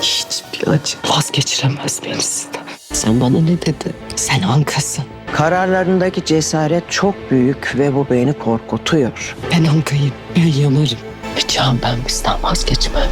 Hiçbir acı vazgeçiremez beni sizden. Sen bana ne dedin? Sen ankasın. Kararlarındaki cesaret çok büyük ve bu beni korkutuyor. Ben ankayım. Ben yanarım. Can ben bizden vazgeçmem.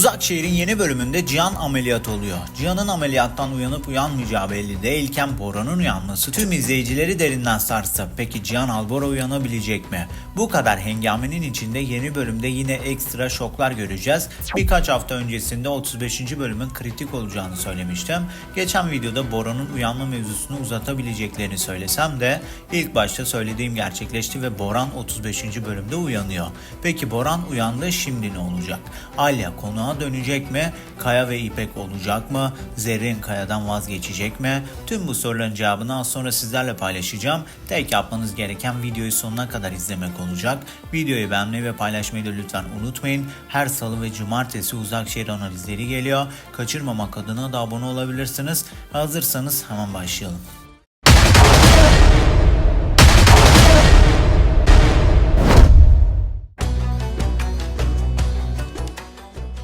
Uzak Şehir'in yeni bölümünde Cihan ameliyat oluyor. Cihan'ın ameliyattan uyanıp uyanmayacağı belli değilken Bora'nın uyanması tüm izleyicileri derinden sarstı. Peki Cihan Albora uyanabilecek mi? Bu kadar hengamenin içinde yeni bölümde yine ekstra şoklar göreceğiz. Birkaç hafta öncesinde 35. bölümün kritik olacağını söylemiştim. Geçen videoda Bora'nın uyanma mevzusunu uzatabileceklerini söylesem de ilk başta söylediğim gerçekleşti ve Boran 35. bölümde uyanıyor. Peki Boran uyandı şimdi ne olacak? Alya konuğa dönecek mi? Kaya ve İpek olacak mı? Zerrin Kaya'dan vazgeçecek mi? Tüm bu soruların cevabını az sonra sizlerle paylaşacağım. Tek yapmanız gereken videoyu sonuna kadar izlemek olacak. Videoyu beğenmeyi ve paylaşmayı da lütfen unutmayın. Her salı ve cumartesi Uzakşehir analizleri geliyor. Kaçırmamak adına da abone olabilirsiniz. Hazırsanız hemen başlayalım.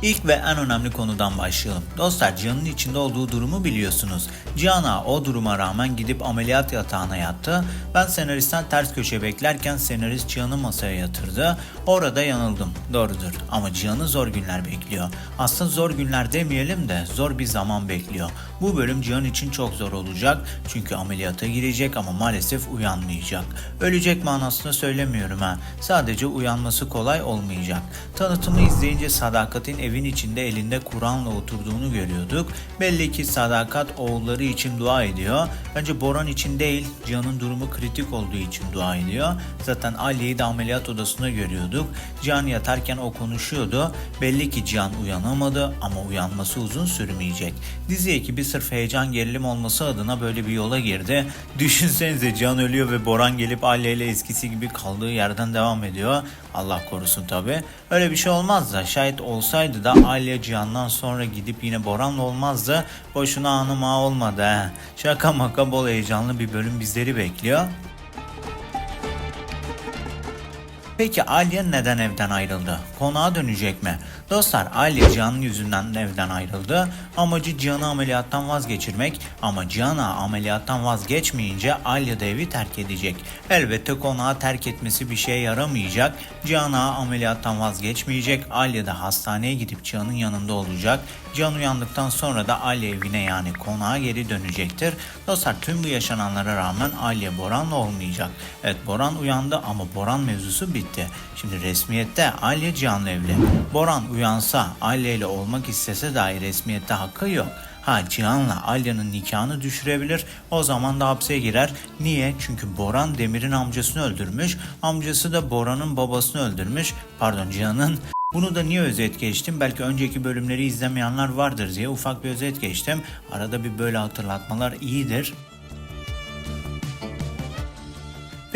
İlk ve en önemli konudan başlayalım. Dostlar Cihan'ın içinde olduğu durumu biliyorsunuz. Cihan o duruma rağmen gidip ameliyat yatağına yattı. Ben senaristten ters köşe beklerken senarist Cihan'ı masaya yatırdı. Orada yanıldım. Doğrudur. Ama Cihan'ı zor günler bekliyor. Aslında zor günler demeyelim de zor bir zaman bekliyor. Bu bölüm Cihan için çok zor olacak. Çünkü ameliyata girecek ama maalesef uyanmayacak. Ölecek manasında söylemiyorum ha. Sadece uyanması kolay olmayacak. Tanıtımı izleyince Sadakat'in evin içinde elinde Kur'an'la oturduğunu görüyorduk. Belli ki Sadakat oğulları için dua ediyor. Bence Boran için değil, Cihan'ın durumu kritik olduğu için dua ediyor. Zaten Ali'yi de ameliyat odasında görüyorduk. Cihan yatarken o konuşuyordu. Belli ki Cihan uyanamadı ama uyanması uzun sürmeyecek. Dizi ekibi sırf heyecan gerilim olması adına böyle bir yola girdi. Düşünsenize Cihan ölüyor ve Boran gelip Ali ile eskisi gibi kaldığı yerden devam ediyor. Allah korusun tabi. Öyle bir şey olmaz da şayet olsaydı da Alya Cihan'dan sonra gidip yine Boran'la olmazdı. Boşuna anım ağa olmadı he. Şaka maka bol heyecanlı bir bölüm bizleri bekliyor. Peki Alya neden evden ayrıldı? Konağa dönecek mi? Dostlar Alya Cihan'ın yüzünden evden ayrıldı. Amacı Cihan'ı ameliyattan vazgeçirmek ama Cihan'a ameliyattan vazgeçmeyince Alya da evi terk edecek. Elbette konağı terk etmesi bir şeye yaramayacak. Cihan'a ameliyattan vazgeçmeyecek. Alya da hastaneye gidip Cihan'ın yanında olacak. Cihan uyandıktan sonra da Alya evine yani konağa geri dönecektir. Dostlar tüm bu yaşananlara rağmen Alya Boran'la olmayacak. Evet Boran uyandı ama Boran mevzusu bitti. Şimdi resmiyette Alya Cihan'la evli. Boran uyansa Alya ile olmak istese dahi resmiyette hakkı yok. Ha Cihan'la Alya'nın nikahını düşürebilir. O zaman da hapse girer. Niye? Çünkü Boran Demir'in amcasını öldürmüş. Amcası da Boran'ın babasını öldürmüş. Pardon Cihan'ın. Bunu da niye özet geçtim? Belki önceki bölümleri izlemeyenler vardır diye ufak bir özet geçtim. Arada bir böyle hatırlatmalar iyidir.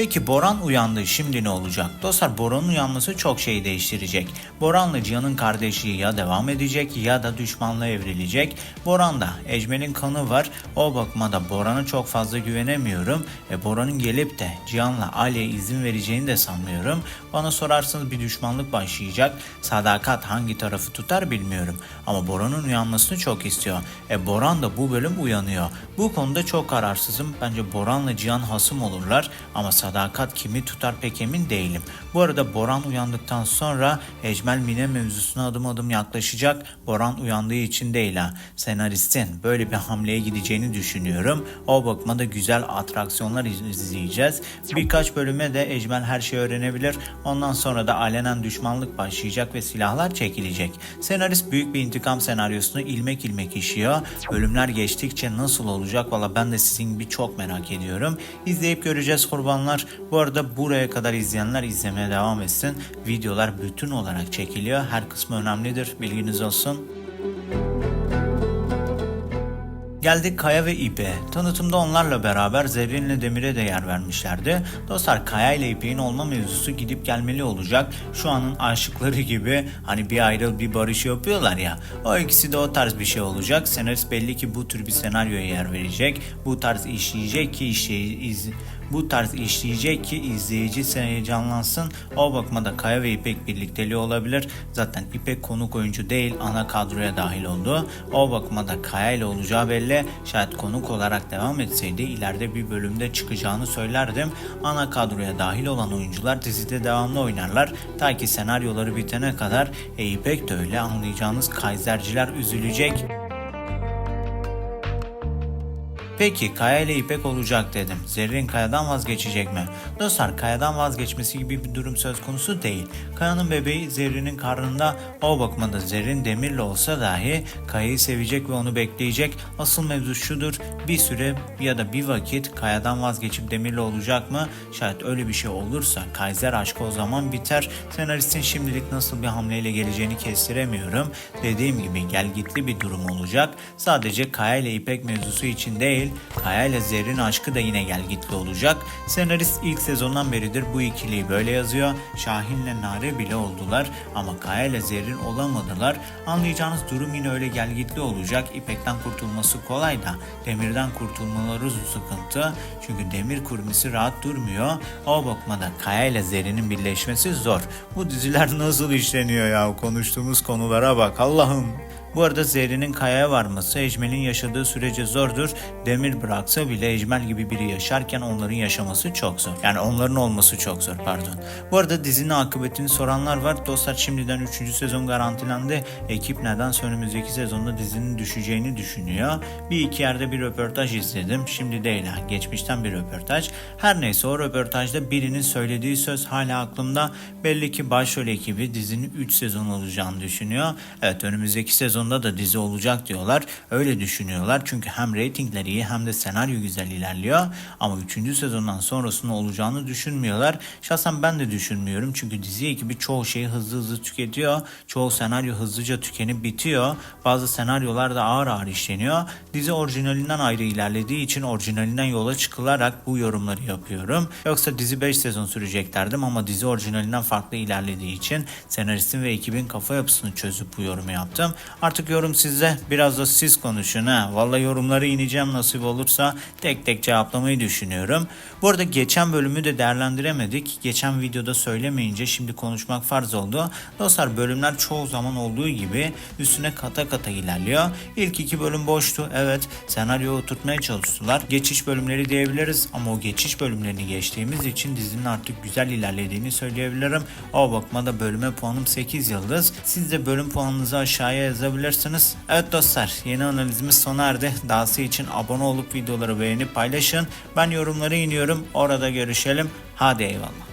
Peki Boran uyandı şimdi ne olacak? Dostlar Boran'ın uyanması çok şey değiştirecek. Boran'la Cihan'ın kardeşliği ya devam edecek ya da düşmanlığa evrilecek. Boran'da Ecmel'in kanı var. O bakıma da Boran'a çok fazla güvenemiyorum. E Boran'ın gelip de Cihan'la Ali'ye izin vereceğini de sanmıyorum. Bana sorarsanız bir düşmanlık başlayacak. Sadakat hangi tarafı tutar bilmiyorum. Ama Boran'ın uyanmasını çok istiyor. E Boran da bu bölüm uyanıyor. Bu konuda çok kararsızım. Bence Boran'la Cihan hasım olurlar. Ama sadakat kimi tutar pek emin değilim. Bu arada Boran uyandıktan sonra Ecmel Mine mevzusuna adım adım yaklaşacak. Boran uyandığı için değil ha. Senaristin böyle bir hamleye gideceğini düşünüyorum. O bakıma da güzel atraksiyonlar iz- izleyeceğiz. Birkaç bölüme de Ecmel her şeyi öğrenebilir. Ondan sonra da alenen düşmanlık başlayacak ve silahlar çekilecek. Senarist büyük bir intikam senaryosunu ilmek ilmek işiyor. Bölümler geçtikçe nasıl olacak valla ben de sizin gibi çok merak ediyorum. İzleyip göreceğiz kurbanlar. Bu arada buraya kadar izleyenler izlemeye devam etsin. Videolar bütün olarak çekiliyor. Her kısmı önemlidir. Bilginiz olsun. Geldik Kaya ve İpek'e. Tanıtımda onlarla beraber Zerrin'le Demir'e de yer vermişlerdi. Dostlar Kaya ile İpek'in olma mevzusu gidip gelmeli olacak. Şu anın aşıkları gibi hani bir ayrıl bir barış yapıyorlar ya. O ikisi de o tarz bir şey olacak. Senarist belli ki bu tür bir senaryoya yer verecek. Bu tarz işleyecek ki işleyi iz bu tarz işleyecek ki izleyici heyecanlansın. O bakmada Kaya ve İpek birlikteliği olabilir. Zaten İpek konuk oyuncu değil ana kadroya dahil oldu. O bakmada Kaya ile olacağı belli. Şayet konuk olarak devam etseydi ileride bir bölümde çıkacağını söylerdim. Ana kadroya dahil olan oyuncular dizide devamlı oynarlar. Ta ki senaryoları bitene kadar e, İpek de öyle anlayacağınız Kaiserciler üzülecek. Peki Kaya ile İpek olacak dedim. Zerrin Kaya'dan vazgeçecek mi? Dostlar Kaya'dan vazgeçmesi gibi bir durum söz konusu değil. Kaya'nın bebeği Zerrin'in karnında o bakmada Zerrin Demir'le olsa dahi Kaya'yı sevecek ve onu bekleyecek. Asıl mevzu şudur. Bir süre ya da bir vakit Kaya'dan vazgeçip Demir'le olacak mı? Şayet öyle bir şey olursa Kaiser aşkı o zaman biter. Senaristin şimdilik nasıl bir hamleyle geleceğini kestiremiyorum. Dediğim gibi gelgitli bir durum olacak. Sadece Kaya ile İpek mevzusu için değil, Kaya ile Zerrin aşkı da yine gelgitli olacak. Senarist ilk sezondan beridir bu ikiliyi böyle yazıyor. Şahin'le Nare bile oldular ama Kaya ile Zerrin olamadılar. Anlayacağınız durum yine öyle gelgitli olacak. İpek'ten kurtulması kolay da Demir'den kurtulmaları sıkıntı. Çünkü Demir kurmisi rahat durmuyor. O bakmada Kaya ile Zerrin'in birleşmesi zor. Bu diziler nasıl işleniyor ya? Konuştuğumuz konulara bak Allah'ım. Bu arada Zerrin'in Kaya'ya varması Ecmel'in yaşadığı sürece zordur. Demir bıraksa bile Ecmel gibi biri yaşarken onların yaşaması çok zor. Yani onların olması çok zor pardon. Bu arada dizinin akıbetini soranlar var. Dostlar şimdiden 3. sezon garantilendi. Ekip nedense önümüzdeki sezonda dizinin düşeceğini düşünüyor. Bir iki yerde bir röportaj izledim. Şimdi değil ha. Geçmişten bir röportaj. Her neyse o röportajda birinin söylediği söz hala aklımda. Belli ki başrol ekibi dizinin 3 sezon olacağını düşünüyor. Evet önümüzdeki sezonda da dizi olacak diyorlar. Öyle düşünüyorlar. Çünkü hem reytingler iyi hem de senaryo güzel ilerliyor. Ama 3. sezondan sonrasında olacağını düşünmüyorlar. Şahsen ben de düşünmüyorum. Çünkü dizi ekibi çoğu şeyi hızlı hızlı tüketiyor. Çoğu senaryo hızlıca tükenip bitiyor. Bazı senaryolar da ağır ağır işleniyor. Dizi orijinalinden ayrı ilerlediği için orijinalinden yola çıkılarak bu yorumları yapıyorum. Yoksa dizi 5 sezon sürecek derdim ama dizi orijinalinden farklı ilerlediği için senaristin ve ekibin kafa yapısını çözüp bu yorumu yaptım. Artık yorum sizde. Biraz da siz konuşun ha. Vallahi yorumları ineceğim nasip olursa tek tek cevaplamayı düşünüyorum. Bu arada geçen bölümü de değerlendiremedik. Geçen videoda söylemeyince şimdi konuşmak farz oldu. Dostlar bölümler çoğu zaman olduğu gibi üstüne kata kata ilerliyor. İlk iki bölüm boştu. Evet senaryo oturtmaya çalıştılar. Geçiş bölümleri diyebiliriz ama o geçiş bölümlerini geçtiğimiz için dizinin artık güzel ilerlediğini söyleyebilirim. O bakmada bölüme puanım 8 yıldız. Siz de bölüm puanınızı aşağıya yazabilirsiniz. Evet dostlar yeni analizimiz sona erdi. Dahası için abone olup videoları beğenip paylaşın. Ben yorumları iniyorum. Orada görüşelim. Hadi eyvallah.